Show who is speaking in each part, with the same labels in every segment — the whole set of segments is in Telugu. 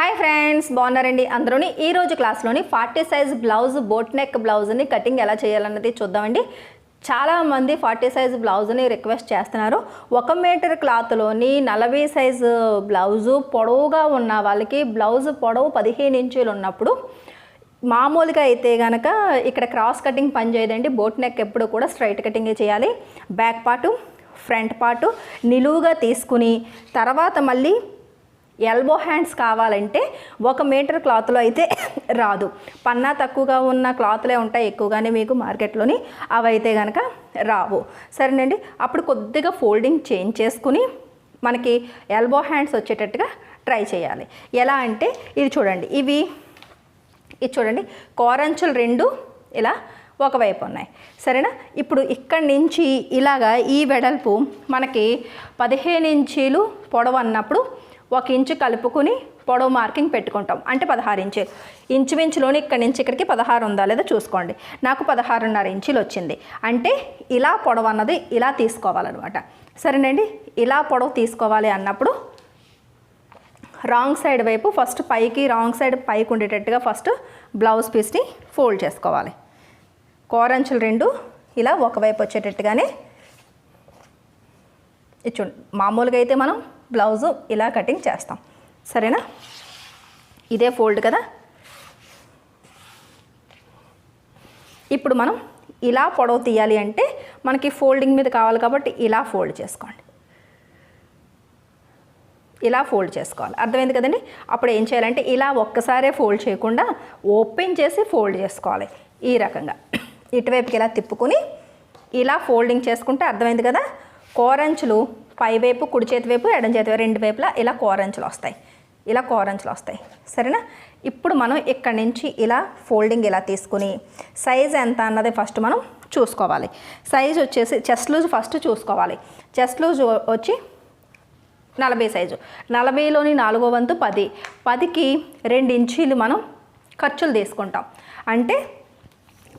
Speaker 1: హాయ్ ఫ్రెండ్స్ బాగున్నారండి అందరూని. ఈరోజు క్లాస్లోని forty size blouse boat neck బ్లౌజ్ని కటింగ్ ఎలా చేయాలన్నది చూద్దామండి. చాలామంది ఫార్టీ సైజ్ బ్లౌజ్ని రిక్వెస్ట్ చేస్తున్నారు. ఒక మీటర్ క్లాత్లోని నలభై సైజు బ్లౌజు పొడవుగా ఉన్న వాళ్ళకి బ్లౌజ్ పొడవు పదిహేను ఇంచులు ఉన్నప్పుడు మామూలుగా అయితే కనుక ఇక్కడ క్రాస్ కటింగ్ పని చేయదండి. బోట్ నెక్ ఎప్పుడు కూడా స్ట్రైట్ కటింగే చేయాలి. బ్యాక్ పార్టు ఫ్రంట్ పార్టు నిలువుగా తీసుకుని తర్వాత మళ్ళీ ఎల్బో హ్యాండ్స్ కావాలంటే ఒక మీటర్ క్లాత్లో అయితే రాదు. పన్నా తక్కువగా ఉన్న క్లాత్లే ఉంటాయి ఎక్కువగానే మీకు మార్కెట్లోని అవి అయితే కనుక రావు. సరేనండి? అప్పుడు కొద్దిగా ఫోల్డింగ్ చేంజ్ చేసుకుని మనకి ఎల్బో హ్యాండ్స్ వచ్చేటట్టుగా ట్రై చేయాలి. ఎలా అంటే ఇది చూడండి ఇవి ఇది చూడండి కోరంచులు రెండు ఇలా ఒకవైపు ఉన్నాయి. సరేనా? ఇప్పుడు ఇక్కడి నుంచి ఇలాగా ఈ వెడల్పు మనకి పదిహేను ఇంచీలు పొడవు అన్నప్పుడు ఒక ఇంచు కలుపుకుని పొడవు మార్కింగ్ పెట్టుకుంటాం. అంటే పదహారు ఇంచు. ఇంచుమించులోని ఇక్కడి నుంచి ఇక్కడికి పదహారు ఉందా లేదా చూసుకోండి. నాకు పదహారున్నర ఇంచులు వచ్చింది. అంటే ఇలా పొడవు అన్నది ఇలా తీసుకోవాలన్నమాట. సరేనండి? ఇలా పొడవు తీసుకోవాలి అన్నప్పుడు రాంగ్ సైడ్ వైపు ఫస్ట్ పైకి రాంగ్ సైడ్ పైకి ఉండేటట్టుగా ఫస్ట్ బ్లౌజ్ పీస్ని ఫోల్డ్ చేసుకోవాలి. కోరంచులు రెండు ఇలా ఒకవైపు వచ్చేటట్టుగానే ఇచ్చు చూడండి మామూలుగా అయితే మనం బ్లౌజు ఇలా కటింగ్ చేస్తాం. సరేనా? ఇదే ఫోల్డ్ కదా? ఇప్పుడు మనం ఇలా పొడవు తీయాలి అంటే మనకి ఫోల్డింగ్ మీద కావాలి కాబట్టి ఇలా ఫోల్డ్ చేసుకోండి. ఇలా ఫోల్డ్ చేసుకోవాలి. అర్థమైంది కదండి? అప్పుడు ఏం చేయాలంటే ఇలా ఒక్కసారే ఫోల్డ్ చేయకుండా ఓపెన్ చేసి ఫోల్డ్ చేసుకోవాలి ఈ రకంగా. ఇటువైపుకి ఇలా తిప్పుకొని ఇలా ఫోల్డింగ్ చేసుకుంటే అర్థమైంది కదా? కోరంచులు పైవైపు కుడి చేతి వైపు ఎడం చేతి వైపు రెండు వైపులా ఇలా కోరంచులు వస్తాయి. ఇలా కోరంచులు వస్తాయి. సరేనా? ఇప్పుడు మనం ఇక్కడి నుంచి ఇలా ఫోల్డింగ్ ఇలా తీసుకుని సైజ్ ఎంత అన్నది ఫస్ట్ మనం చూసుకోవాలి. సైజ్ వచ్చేసి చెస్ట్ లూజ్ ఫస్ట్ చూసుకోవాలి. చెస్ట్ లూజ్ వచ్చి నలభై సైజు. నలభైలోని నాలుగో వంతు పది. పదికి రెండు ఇంచీలు మనం ఖర్చులు తీసుకుంటాం. అంటే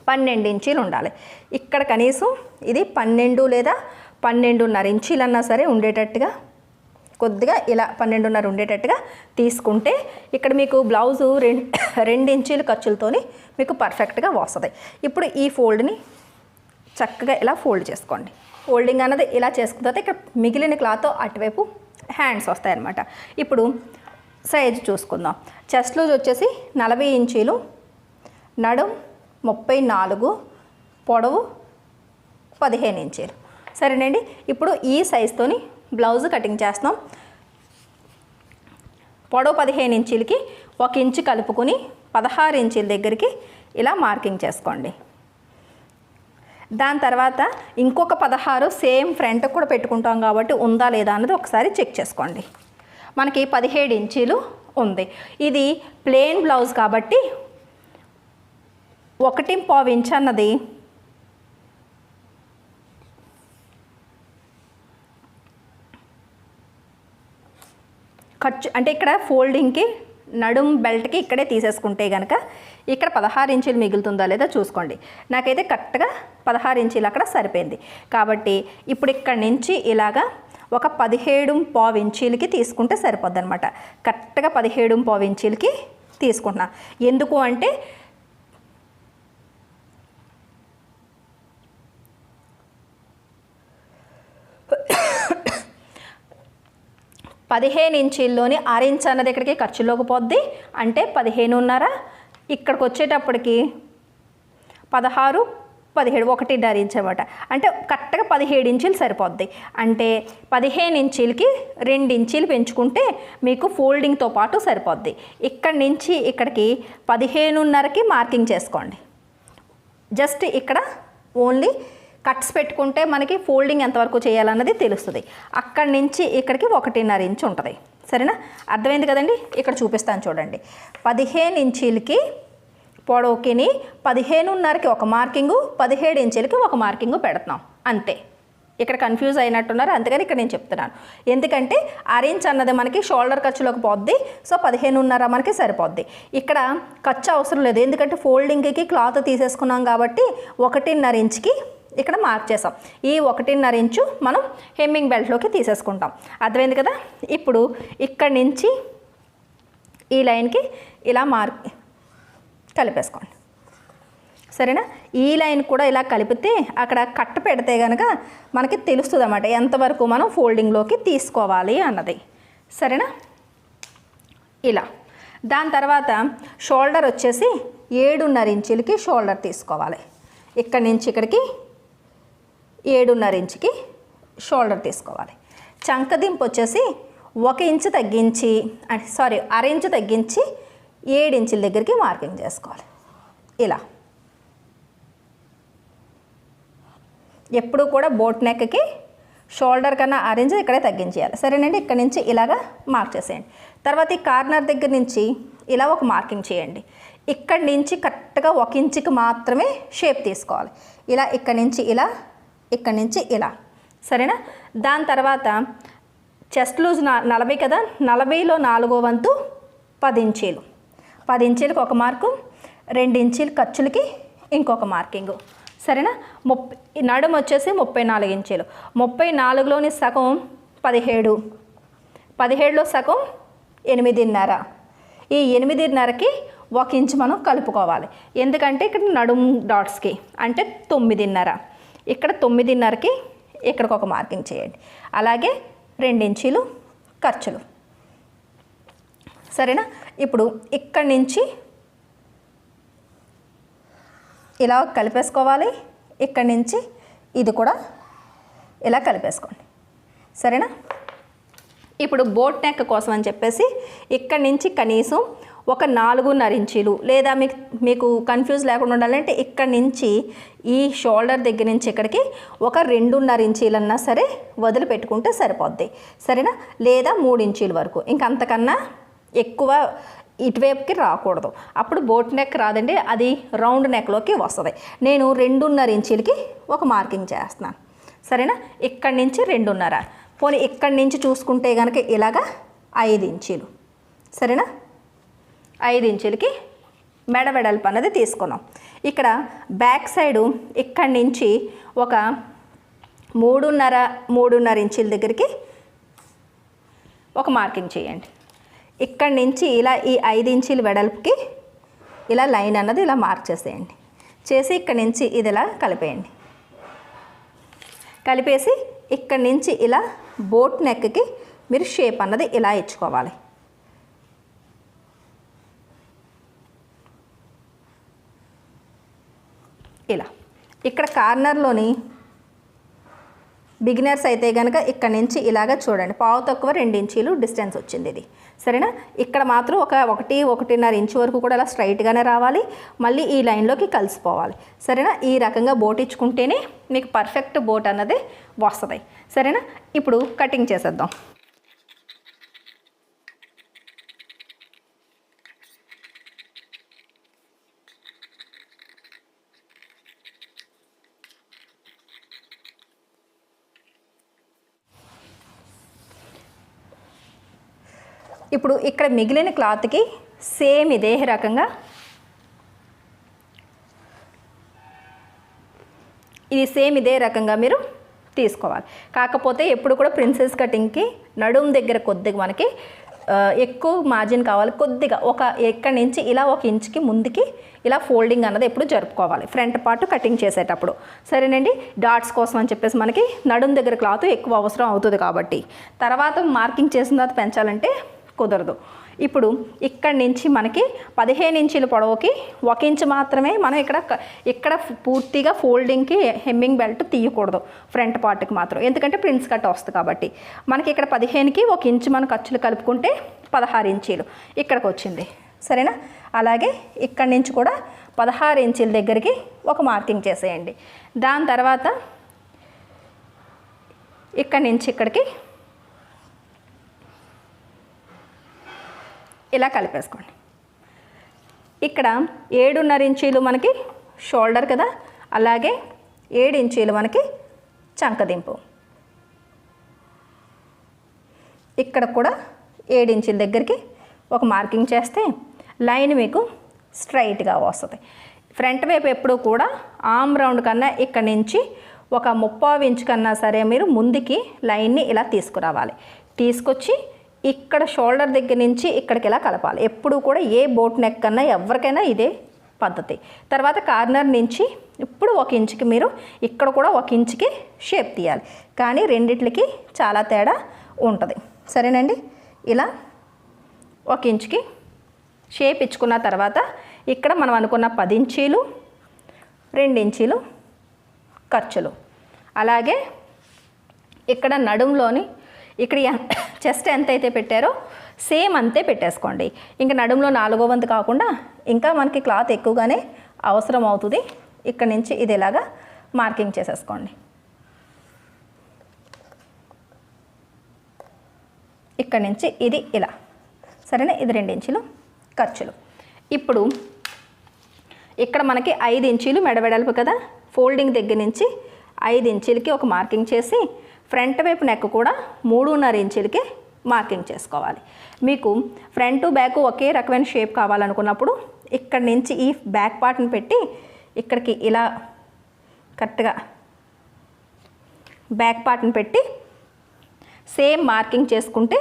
Speaker 1: పన్నెండు ఇంచీలు ఉండాలి. ఇక్కడ కనీసం ఇది పన్నెండు లేదా పన్నెండున్నర ఇంచీలన్నా సరే ఉండేటట్టుగా కొద్దిగా ఇలా పన్నెండున్నర ఉండేటట్టుగా తీసుకుంటే ఇక్కడ మీకు బ్లౌజు రెండు రెండు ఇంచీలు ఖర్చులతోని మీకు పర్ఫెక్ట్గా వస్తుంది. ఇప్పుడు ఈ ఫోల్డ్ని చక్కగా ఇలా ఫోల్డ్ చేసుకోండి. ఫోల్డింగ్ అన్నది ఇలా చేసుకున్న తర్వాత ఇక్కడ మిగిలిన క్లాత్ అటువైపు హ్యాండ్స్ వస్తాయన్నమాట. ఇప్పుడు సైజ్ చూసుకుందాం. చెస్ట్ లూజ్ వచ్చేసి నలభై ఇంచీలు నడుం ముప్పై నాలుగు పొడవు పదిహేను ఇంచీలు. సరేనండి. ఇప్పుడు ఈ సైజుతోని బ్లౌజ్ కటింగ్ చేస్తాం పొడవు పదిహేను ఇంచీలకి ఒక ఇంచు కలుపుకొని పదహారు ఇంచీల దగ్గరికి ఇలా మార్కింగ్ చేసుకోండి. దాని తర్వాత ఇంకొక పదహారు సేమ్ ఫ్రంట్ కూడా పెట్టుకుంటాం కాబట్టి ఉందా లేదా అన్నది ఒకసారి చెక్ చేసుకోండి. మనకి పదిహేడు ఇంచీలు ఉంది. ఇది ప్లెయిన్ బ్లౌజ్ కాబట్టి ఒకటి పావు ఇంచ్ అన్నది ఖర్చు అంటే ఇక్కడ ఫోల్డింగ్కి నడుం బెల్ట్కి ఇక్కడే తీసేసుకుంటే కనుక ఇక్కడ పదహారు ఇంచులు మిగులుతుందా లేదా చూసుకోండి. నాకైతే కరెక్ట్గా పదహారు ఇంచులు అక్కడ సరిపోయింది. కాబట్టి ఇప్పుడు ఇక్కడ నుంచి ఇలాగా ఒక పదిహేడు పావు ఇంచీలకి తీసుకుంటే సరిపోద్ది అనమాట కరెక్ట్గా పదిహేడు పావు ఇంచీలకి తీసుకుంటున్నా. ఎందుకు అంటే పదిహేను ఇంచీల్లోని ఆరించ్ అన్నది ఇక్కడికి ఖర్చులోకి పోద్ది. అంటే పదిహేనున్నర ఇక్కడికి వచ్చేటప్పటికి పదహారు పదిహేడు ఒకటి ఇంచ్ అనమాట అంటే కరెక్ట్గా పదిహేడు ఇంచీలు సరిపోద్ది. అంటే పదిహేను ఇంచీలకి రెండు ఇంచీలు పెంచుకుంటే మీకు ఫోల్డింగ్తో పాటు సరిపోద్ది. ఇక్కడి నుంచి ఇక్కడికి పదిహేనున్నరకి మార్కింగ్ చేసుకోండి. జస్ట్ ఇక్కడ ఓన్లీ కట్స్ పెట్టుకుంటే మనకి ఫోల్డింగ్ ఎంతవరకు చేయాలన్నది తెలుస్తుంది. అక్కడి నుంచి ఇక్కడికి ఒకటిన్నర ఇంచు ఉంటుంది. సరేనా? అర్థమైంది కదండి? ఇక్కడ చూపిస్తాను చూడండి. పదిహేను ఇంచీలకి పొడవుకిని పదిహేనున్నరకి ఒక మార్కింగు పదిహేడు ఇంచులకి ఒక మార్కింగు పెడుతున్నాం అంతే. ఇక్కడ కన్ఫ్యూజ్ అయినట్టున్నారు. అందుకని ఇక్కడ నేను చెప్తున్నాను. ఎందుకంటే అరేంజ్ అన్నది మనకి షోల్డర్ ఖర్చులోకి పోద్ది. సో పదిహేనున్నర మనకి సరిపోద్ది. ఇక్కడ ఖర్చు అవసరం లేదు. ఎందుకంటే ఫోల్డింగ్కి క్లాత్ తీసేసుకున్నాం కాబట్టి ఒకటిన్నర ఇంచుకి ఇక్కడ మార్క్ చేసాం ఈ ఒకటిన్నర ఇంచు మనం హెమ్మింగ్ బెల్ట్లోకి తీసేసుకుంటాం. అర్థమైంది కదా? ఇప్పుడు ఇక్కడి నుంచి ఈ లైన్కి ఇలా మార్క్ కలిపేసుకోండి. సరేనా? ఈ లైన్ కూడా ఇలా కలిపితే అక్కడ కట్ట పెడితే కనుక మనకి తెలుస్తుంది అన్నమాట ఎంతవరకు మనం ఫోల్డింగ్లోకి తీసుకోవాలి అన్నది. సరేనా? ఇలా. దాని తర్వాత షోల్డర్ వచ్చేసి ఏడున్నర ఇంచులకి షోల్డర్ తీసుకోవాలి. ఇక్కడి నుంచి ఇక్కడికి ఏడున్నర ఇంచుకి షోల్డర్ తీసుకోవాలి. చంకదింపు వచ్చేసి ఒక ఇంచు తగ్గించి సారీ అర ఇంచు తగ్గించి ఏడు ఇంచుల దగ్గరికి మార్కింగ్ చేసుకోవాలి. ఇలా. ఎప్పుడు కూడా బోట్ నెక్కి షోల్డర్ కన్నా అరేంజ్ ఇక్కడే తగ్గించేయాలి. సరేనండి ఇక్కడ నుంచి ఇలాగా మార్క్ చేసేయండి. తర్వాత ఈ కార్నర్ దగ్గర నుంచి ఇలా ఒక మార్కింగ్ చేయండి. ఇక్కడి నుంచి కరెక్ట్గా ఒక ఇంచుకి మాత్రమే షేప్ తీసుకోవాలి. ఇలా ఇక్కడి నుంచి ఇలా ఇక్కడి నుంచి ఇలా. సరేనా? దాని తర్వాత చెస్ట్ లూజ్ నా నలభై కదా? నలభైలో నాలుగో వంతు పది ఇంచీలు. పది ఇంచీలకు ఒక మార్కు రెండు ఇంచీలు ఖర్చులకి ఇంకొక మార్కింగు. సరేనా? ముప్పై నడుము వచ్చేసి ముప్పై నాలుగు ఇంచీలు. ముప్పై నాలుగులోని సగం పదిహేడు. పదిహేడులో సగం ఎనిమిదిన్నర. ఈ ఎనిమిదిన్నరకి ఒక ఇంచు మనం కలుపుకోవాలి. ఎందుకంటే ఇక్కడ నడుము డాట్స్కి అంటే తొమ్మిదిన్నర. ఇక్కడ తొమ్మిదిన్నరకి ఇక్కడికి ఒక మార్కింగ్ చేయండి. అలాగే రెండించీలు ఖర్చులు. సరేనా? ఇప్పుడు ఇక్కడి నుంచి ఇలా కలిపేసుకోవాలి. ఇక్కడి నుంచి ఇది కూడా ఇలా కలిపేసుకోండి. సరేనా? ఇప్పుడు బోట్ నెక్ కోసం అని చెప్పేసి ఇక్కడి నుంచి కనీసం ఒక నాలుగున్నర ఇంచీలు లేదా మీకు మీకు కన్ఫ్యూజ్ లేకుండా ఉండాలంటే ఇక్కడి నుంచి ఈ షోల్డర్ దగ్గర నుంచి ఇక్కడికి ఒక రెండున్నర ఇంచీలన్నా సరే వదిలిపెట్టుకుంటే సరిపోద్ది. సరేనా? లేదా మూడు ఇంచీల వరకు. ఇంకంతకన్నా ఎక్కువ ఇటువైపుకి రాకూడదు. అప్పుడు బోట్ నెక్ రాదండి అది రౌండ్ నెక్లోకి వస్తుంది. నేను రెండున్నర ఇంచీలకి ఒక మార్కింగ్ చేస్తున్నాను. సరేనా? ఇక్కడి నుంచి రెండున్నర. పోనీ ఇక్కడి నుంచి చూసుకుంటే కనుక ఇలాగా ఐదు ఇంచీలు. సరేనా? ఐదు ఇంచులకి మెడ వెడల్పు అన్నది తీసుకున్నాం. ఇక్కడ బ్యాక్ సైడు ఇక్కడి నుంచి ఒక మూడున్నర మూడున్నర ఇంచుల దగ్గరికి ఒక మార్కింగ్ చేయండి. ఇక్కడి నుంచి ఇలా ఈ ఐదు ఇంచుల వెడల్పుకి ఇలా లైన్ అన్నది ఇలా మార్క్ చేసేయండి. చేసి ఇక్కడి నుంచి ఇది ఇలా కలిపేయండి. కలిపేసి ఇక్కడి నుంచి ఇలా బోట్ నెక్కి మీరు షేప్ అన్నది ఇలా ఇచ్చుకోవాలి. ఇలా. ఇక్కడ కార్నర్లోని బిగినర్స్ అయితే కనుక ఇక్కడ నుంచి ఇలాగ చూడండి. పావు తక్కువ రెండు ఇంచీలు డిస్టెన్స్ వచ్చింది ఇది. సరేనా? ఇక్కడ మాత్రం ఒక ఒకటి ఒకటిన్నర ఇంచు వరకు కూడా అలా స్ట్రైట్గానే రావాలి. మళ్ళీ ఈ లైన్లోకి కలిసిపోవాలి. సరేనా? ఈ రకంగా బోట్ ఇచ్చుకుంటేనే మీకు పర్ఫెక్ట్ బోట్ అన్నది వస్తుంది. సరేనా? ఇప్పుడు కటింగ్ చేసేద్దాం. ఇప్పుడు ఇక్కడ మిగిలిన క్లాత్కి సేమ్ ఇదే రకంగా ఇది సేమ్ ఇదే రకంగా మీరు తీసుకోవాలి. కాకపోతే ఎప్పుడు కూడా ప్రిన్సెస్ కటింగ్కి నడుం దగ్గర కొద్దిగా మనకి ఎక్కువ మార్జిన్ కావాలి కొద్దిగా. ఒక ఎక్కడి నుంచి ఇలా ఒక ఇంచుకి ముందుకి ఇలా ఫోల్డింగ్ అన్నది ఎప్పుడు జరుపుకోవాలి. ఫ్రంట్ పార్ట్ కటింగ్ చేసేటప్పుడు. సరేనండి? డాట్స్ కోసం అని చెప్పేసి మనకి నడుం దగ్గర క్లాత్ ఎక్కువ అవసరం అవుతుంది కాబట్టి. తర్వాత మార్కింగ్ చేసిన తర్వాత పెంచాలంటే కుదరదు. ఇప్పుడు ఇక్కడి నుంచి మనకి పదిహేను ఇంచుల పొడవుకి ఒక ఇంచు మాత్రమే మనం ఇక్కడ ఇక్కడ పూర్తిగా ఫోల్డింగ్కి హెమ్మింగ్ బెల్ట్ తీయకూడదు. ఫ్రంట్ పార్ట్కి మాత్రం. ఎందుకంటే ప్రిన్స్ కట్ వస్తుంది కాబట్టి. మనకి ఇక్కడ పదిహేనుకి ఒక ఇంచు మన ఖర్చులు కలుపుకుంటే పదహారు ఇంచీలు ఇక్కడికి వచ్చింది. సరేనా? అలాగే ఇక్కడి నుంచి కూడా పదహారు ఇంచుల దగ్గరికి ఒక మార్కింగ్ చేసేయండి. దాని తర్వాత ఇక్కడి నుంచి ఇక్కడికి ఇలా కలిపేసుకోండి. ఇక్కడ ఏడున్నర ఇంచీలు మనకి షోల్డర్ కదా అలాగే ఏడు ఇంచీలు మనకి చంకదింపు. ఇక్కడ కూడా ఏడు ఇంచుల దగ్గరికి ఒక మార్కింగ్ చేస్తే లైన్ మీకు స్ట్రైట్గా వస్తుంది. ఫ్రంట్ వైపు ఎప్పుడు కూడా ఆమ్ రౌండ్ కన్నా ఇక్కడ నుంచి ఒక ముప్పావు ఇంచు కన్నా సరే మీరు ముందుకి లైన్ని ఇలా తీసుకురావాలి. తీసుకొచ్చి ఇక్కడ షోల్డర్ దగ్గర నుంచి ఇక్కడికి ఇలా కలపాలి? ఎప్పుడు కూడా ఏ బోట్ నెక్ కన్నా ఎవరికైనా ఇదే పద్ధతి. తర్వాత కార్నర్ నుంచి ఇప్పుడు ఒక ఇంచుకి మీరు ఇక్కడ కూడా ఒక ఇంచుకి షేప్ తీయాలి. కానీ రెండిట్లకి చాలా తేడా ఉంటుంది. సరేనండి? ఇలా ఒక ఇంచుకి షేప్ ఇచ్చుకున్న తర్వాత ఇక్కడ మనం అనుకున్న పది ఇంచీలు రెండు ఇంచీలు ఖర్చులు. అలాగే ఇక్కడ నడుంలోని ఇక్కడ చెస్ట్ ఎంత అయితే పెట్టారో సేమ్ అంతే పెట్టేసుకోండి. ఇంకా నడుంలో నాలుగో వంతు కాకుండా ఇంకా మనకి క్లాత్ ఎక్కువగానే అవసరం అవుతుంది. ఇక్కడ నుంచి ఇది ఇలాగా మార్కింగ్ చేసేసుకోండి. ఇక్కడ నుంచి ఇది ఇలా. సరేనా? ఇది రెండు ఇంచులు ఖర్చులు. ఇప్పుడు ఇక్కడ మనకి ఐదు ఇంచీలు మెడవెడల్పు కదా? ఫోల్డింగ్ దగ్గర నుంచి ఐదు ఇంచీలకి ఒక మార్కింగ్ చేసి ఫ్రంట్ వైపు నెక్ కూడా మూడున్నర ఇంచులకి మార్కింగ్ చేసుకోవాలి. మీకు ఫ్రంట్ బ్యాక్ ఒకే రకమైన షేప్ కావాలనుకున్నప్పుడు ఇక్కడ నుంచి ఈ బ్యాక్ పార్ట్ని పెట్టి ఇక్కడికి ఇలా కరెక్ట్గా బ్యాక్ పార్ట్ని పెట్టి సేమ్ మార్కింగ్ చేసుకుంటే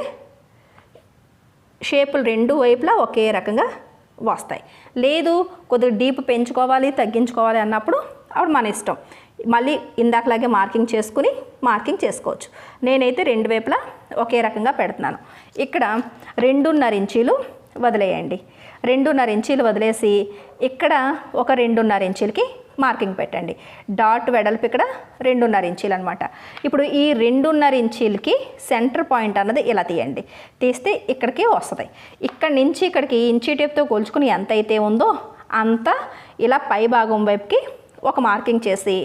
Speaker 1: షేపులు రెండు వైపులా ఒకే రకంగా వస్తాయి. లేదు కొద్దిగా డీప్ పెంచుకోవాలి తగ్గించుకోవాలి అన్నప్పుడు అప్పుడు మన ఇష్టం. మళ్ళీ ఇందాకలాగే మార్కింగ్ చేసుకుని మార్కింగ్ చేసుకోవచ్చు. నేనైతే రెండు వైపులా ఒకే రకంగా పెడుతున్నాను. ఇక్కడ రెండున్నర ఇంచీలు వదిలేయండి. రెండున్నర ఇంచీలు వదిలేసి ఇక్కడ ఒక రెండున్నర ఇంచీలకి మార్కింగ్ పెట్టండి. డాట్ వెడల్పు ఇక్కడ రెండున్నర ఇంచీలు అనమాట ఇప్పుడు ఈ రెండున్నర ఇంచీలకి సెంటర్ పాయింట్ అన్నది ఇలా తీయండి. తీస్తే ఇక్కడికి వస్తుంది. ఇక్కడ నుంచి ఇక్కడికి ఇంచీ టేప్తో కొలుచుకుని ఎంత అయితే ఉందో అంత ఇలా పై భాగం వైపుకి ఒక మార్కింగ్ చేసి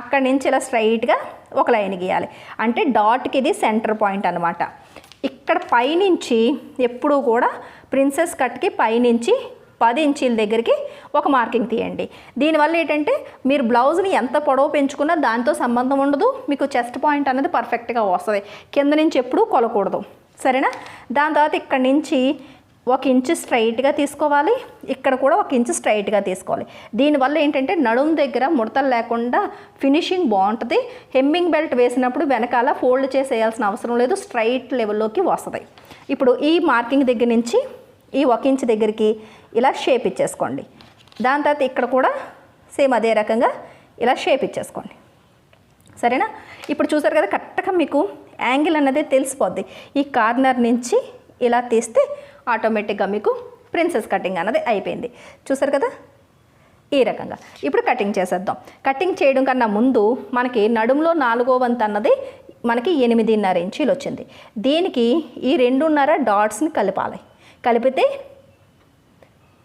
Speaker 1: అక్కడి నుంచి ఇలా స్ట్రైట్గా ఒక లైన్ గీయాలి. అంటే డాట్కి ఇది సెంటర్ పాయింట్ అనమాట ఇక్కడ పైనుంచి ఎప్పుడూ కూడా ప్రిన్సెస్ కట్కి పైనుంచి పది ఇంచీల దగ్గరికి ఒక మార్కింగ్ తీయండి. దీనివల్ల ఏంటంటే మీరు బ్లౌజ్ని ఎంత పొడవు పెంచుకున్నా దాంతో సంబంధం ఉండదు మీకు చెస్ట్ పాయింట్ అనేది పర్ఫెక్ట్గా వస్తుంది. కింద నుంచి ఎప్పుడూ కొలకూడదు. సరేనా? దాని తర్వాత ఇక్కడ నుంచి ఒక ఇంచు స్ట్రైట్గా తీసుకోవాలి. ఇక్కడ కూడా ఒక ఇంచు స్ట్రైట్గా తీసుకోవాలి. దీనివల్ల ఏంటంటే నడుం దగ్గర ముడతలు లేకుండా ఫినిషింగ్ బాగుంటుంది. హెమ్మింగ్ బెల్ట్ వేసినప్పుడు వెనకాల ఫోల్డ్ చేసేయాల్సిన అవసరం లేదు. స్ట్రైట్ లెవెల్లోకి వస్తుంది. ఇప్పుడు ఈ మార్కింగ్ దగ్గర నుంచి ఈ ఒక ఇంచ్ దగ్గరికి ఇలా షేప్ ఇచ్చేసుకోండి. దాని తర్వాత ఇక్కడ కూడా సేమ్ అదే రకంగా ఇలా షేప్ ఇచ్చేసుకోండి. సరేనా? ఇప్పుడు చూసారు కదా కరెక్ట్గా మీకు యాంగిల్ అన్నది తెలిసిపోద్ది. ఈ కార్నర్ నుంచి ఇలా తీస్తే ఆటోమేటిక్గా మీకు ప్రిన్సెస్ కటింగ్ అన్నది అయిపోయింది. చూసారు కదా? ఈ రకంగా. ఇప్పుడు కటింగ్ చేసేద్దాం. కటింగ్ చేయడం కన్నా ముందు మనకి నడుములో నాలుగో వంతు అన్నది మనకి ఎనిమిదిన్నర ఇంచీలు వచ్చింది. దీనికి ఈ రెండున్నర డాట్స్ని కలపాలి. కలిపితే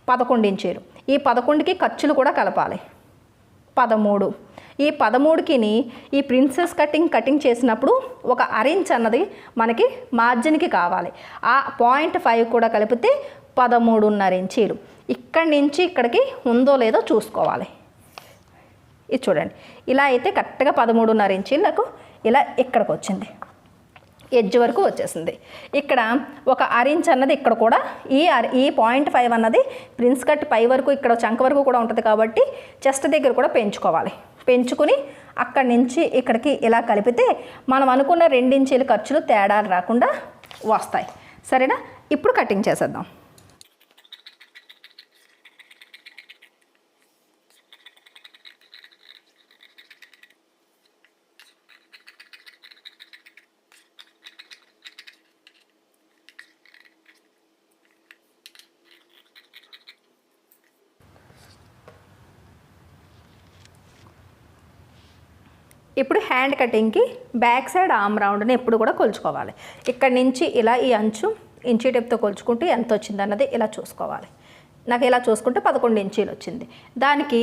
Speaker 1: పదకొండు ఇంచీలు. ఈ పదకొండుకి ఖర్చులు కూడా కలపాలి. పదమూడు. ఈ పదమూడుకిని ఈ ప్రిన్సెస్ కటింగ్ కటింగ్ చేసినప్పుడు ఒక అరించ్ అన్నది మనకి మార్జిన్కి కావాలి. ఆ పాయింట్ ఫైవ్ కూడా కలిపితే పదమూడున్నర ఇంచీలు. ఇక్కడి నుంచి ఇక్కడికి ఉందో లేదో చూసుకోవాలి. ఇది చూడండి. ఇలా అయితే కరెక్ట్గా పదమూడున్నర ఇంచీలకు ఇలా ఇక్కడికి వచ్చింది. ఎడ్జ్ వరకు వచ్చేసింది. ఇక్కడ ఒక అరించ్ అన్నది ఇక్కడ కూడా ఈ ఈ పాయింట్ ఫైవ్ అన్నది ప్రిన్స్ కట్ పై వరకు ఇక్కడ చంక వరకు కూడా ఉంటుంది కాబట్టి చెస్ట్ దగ్గర కూడా పెంచుకోవాలి. పెంచుకుని అక్కడి నుంచి ఇక్కడికి ఇలా కలిపితే మనం అనుకున్న రెండించీల ఖర్చులు తేడాలు రాకుండా వస్తాయి. సరేనా? ఇప్పుడు కటింగ్ చేసేద్దాం. ఇప్పుడు హ్యాండ్ కటింగ్కి బ్యాక్ సైడ్ ఆమ్ రౌండ్ని ఎప్పుడు కూడా కొలుచుకోవాలి. ఇక్కడ నుంచి ఇలా ఈ అంచు ఇంచీ టెప్తో కొలుచుకుంటే ఎంత వచ్చింది అన్నది ఇలా చూసుకోవాలి. నాకు ఇలా చూసుకుంటే పదకొండు ఇంచీలు వచ్చింది. దానికి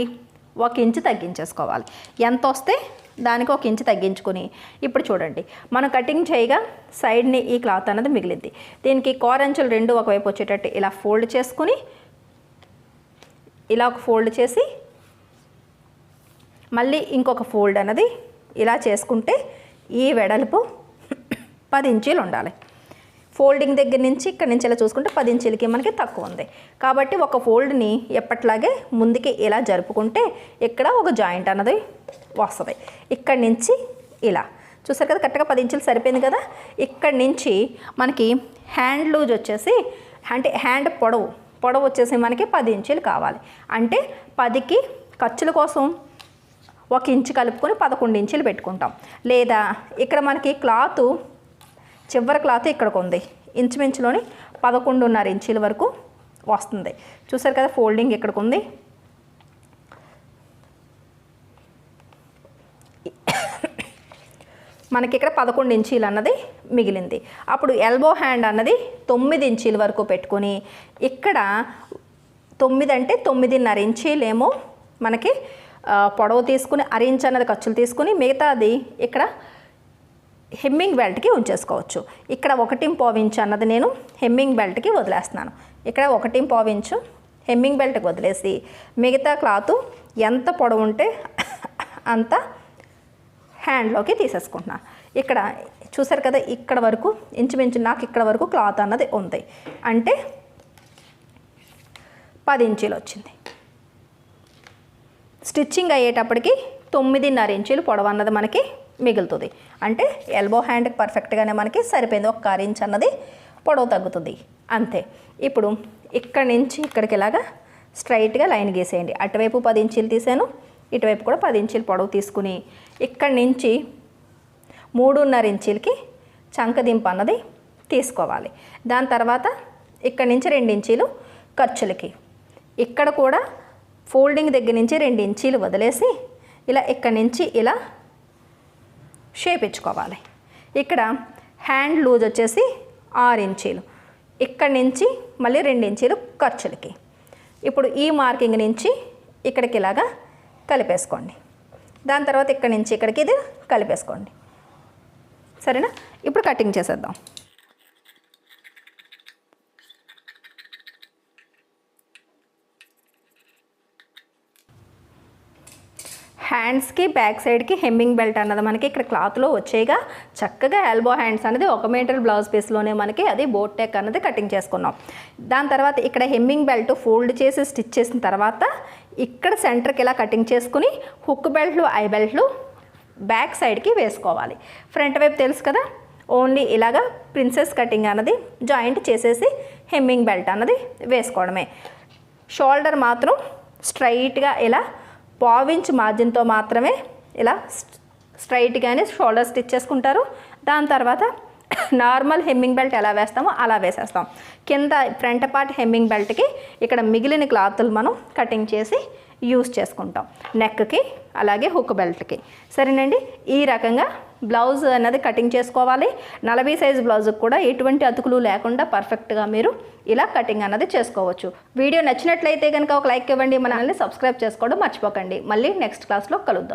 Speaker 1: ఒక ఇంచు తగ్గించేసుకోవాలి. ఎంత వస్తే దానికి ఒక ఇంచు తగ్గించుకుని ఇప్పుడు చూడండి. మనం కటింగ్ చేయగా సైడ్ని ఈ క్లాత్ అన్నది మిగిలింది. దీనికి కోరంచులు రెండు ఒకవైపు వచ్చేటట్టు ఇలా ఫోల్డ్ చేసుకుని ఇలా ఒక ఫోల్డ్ చేసి మళ్ళీ ఇంకొక ఫోల్డ్ అన్నది ఇలా చేసుకుంటే ఈ వెడల్పు పది ఇంచీలు ఉండాలి. ఫోల్డింగ్ దగ్గర నుంచి ఇక్కడ నుంచి ఇలా చూసుకుంటే పది ఇంచీలకి మనకి తక్కువ ఉంది. కాబట్టి ఒక ఫోల్డ్ని ఎప్పట్లాగే ముందుకి ఇలా జరుపుకుంటే ఇక్కడ ఒక జాయింట్ అన్నది వస్తుంది. ఇక్కడి నుంచి ఇలా. చూసారు కదా కరెక్ట్గా పది ఇంచులు సరిపోయింది కదా? ఇక్కడి నుంచి మనకి హ్యాండ్ లూజ్ వచ్చేసి అంటే హ్యాండ్ పొడవు పొడవు వచ్చేసి మనకి పది ఇంచులు కావాలి. అంటే పదికి ఖర్చుల కోసం ఒక ఇంచు కలుపుకొని పదకొండు ఇంచులు పెట్టుకుంటాం. లేదా ఇక్కడ మనకి క్లాత్ చివరి క్లాత్ ఇక్కడికి ఉంది. ఇంచుమించులోని పదకొండున్నర ఇంచుల వరకు వస్తుంది. చూసారు కదా ఫోల్డింగ్ ఇక్కడికి ఉంది. మనకి ఇక్కడ పదకొండు ఇంచీలు అన్నది మిగిలింది. అప్పుడు ఎల్బో హ్యాండ్ అన్నది తొమ్మిది ఇంచీల వరకు పెట్టుకొని ఇక్కడ తొమ్మిది అంటే తొమ్మిదిన్నర ఇంచీలేమో మనకి పొడవు తీసుకుని అరేంజ్ అన్నది ఖర్చులు తీసుకుని మిగతాది ఇక్కడ హెమ్మింగ్ బెల్ట్కి ఉంచేసుకోవచ్చు. ఇక్కడ ఒకటి ఇంచు అన్నది నేను హెమ్మింగ్ బెల్ట్కి వదిలేస్తున్నాను. ఇక్కడ ఒకటి ఇంచు హెమ్మింగ్ బెల్ట్కి వదిలేసి మిగతా క్లాత్ ఎంత పొడవు ఉంటే అంత హ్యాండ్లోకి తీసేసుకుంటున్నాను ఇక్కడ చూసారు కదా ఇక్కడ వరకు ఇంచుమించు నాకు ఇక్కడ వరకు క్లాత్ అన్నది ఉంది. అంటే పది ఇంచీలు వచ్చింది. స్టిచ్చింగ్ అయ్యేటప్పటికి తొమ్మిదిన్నర ఇంచులు పొడవు అన్నది మనకి మిగులుతుంది. అంటే ఎల్బో హ్యాండ్కి పర్ఫెక్ట్గానే మనకి సరిపోయింది. ఒక కారు ఇంచ్ అన్నది పొడవు తగ్గుతుంది. అంతే. ఇప్పుడు ఇక్కడ నుంచి ఇక్కడికి ఇలాగా స్ట్రైట్గా లైన్ గీసేయండి. అటువైపు పది ఇంచీలు తీసాను. ఇటువైపు కూడా పది ఇంచీలు పొడవు తీసుకుని ఇక్కడి నుంచి మూడున్నర ఇంచీలకి చంకదింపు అన్నది తీసుకోవాలి. దాని తర్వాత ఇక్కడి నుంచి రెండు ఇంచీలు ఖర్చులకి. ఇక్కడ కూడా ఫోల్డింగ్ దగ్గర నుంచి రెండు ఇంచీలు వదిలేసి ఇలా ఇక్కడి నుంచి ఇలా షేప్ ఇచ్చుకోవాలి ఇక్కడ హ్యాండ్ లూజ్ వచ్చేసి ఆరు ఇంచీలు. ఇక్కడి నుంచి మళ్ళీ రెండు ఇంచీలు ఖర్చులకి. ఇప్పుడు ఈ మార్కింగ్ నుంచి ఇక్కడికి ఇలాగా కలిపేసుకోండి. దాని తర్వాత ఇక్కడి నుంచి ఇక్కడికి ఇది కలిపేసుకోండి. సరేనా? ఇప్పుడు కటింగ్ చేసేద్దాం. హ్యాండ్స్కి బ్యాక్ సైడ్కి హెమ్మింగ్ బెల్ట్ అన్నది మనకి ఇక్కడ క్లాత్లో వచ్చేగా. చక్కగా ఎల్బో హ్యాండ్స్ అనేది ఒక మీటర్ బ్లౌజ్ పీస్లోనే మనకి అది బోట్ టెక్ అన్నది కటింగ్ చేసుకున్నాం. దాని తర్వాత ఇక్కడ హెమ్మింగ్ బెల్ట్ ఫోల్డ్ చేసి స్టిచ్ చేసిన తర్వాత ఇక్కడ సెంటర్కి ఇలా కటింగ్ చేసుకుని హుక్ బెల్ట్లు ఐ బెల్ట్లు బ్యాక్ సైడ్కి వేసుకోవాలి. ఫ్రంట్ వైపు తెలుసు కదా? ఓన్లీ ఇలాగా ప్రిన్సెస్ కటింగ్ అన్నది జాయింట్ చేసేసి హెమ్మింగ్ బెల్ట్ అన్నది వేసుకోవడమే. షోల్డర్ మాత్రం స్ట్రైట్గా ఇలా పావించ్ మార్జిన్తో మాత్రమే ఇలా స్ట్రైట్గానే షోల్డర్ స్టిచ్ చేసుకుంటారు. దాని తర్వాత నార్మల్ హెమ్మింగ్ బెల్ట్ ఎలా వేస్తామో అలా వేసేస్తాం. కింద ఫ్రంట్ పార్ట్ హెమ్మింగ్ బెల్ట్కి ఇక్కడ మిగిలిన క్లాతులు మనం కటింగ్ చేసి యూస్ చేసుకుంటాం. నెక్కి అలాగే హుక్ బెల్ట్కి. సరేనండి? ఈ రకంగా బ్లౌజ్ అనేది కటింగ్ చేసుకోవాలి. నలభై సైజ్ బ్లౌజ్కి కూడా ఎటువంటి అతుకులు లేకుండా పర్ఫెక్ట్గా మీరు ఇలా కటింగ్ అన్నది చేసుకోవచ్చు. వీడియో నచ్చినట్లయితే కనుక ఒక లైక్ ఇవ్వండి. మనల్ని సబ్స్క్రైబ్ చేసుకోవడం మర్చిపోకండి. మళ్ళీ నెక్స్ట్ క్లాస్లో కలుద్దాం.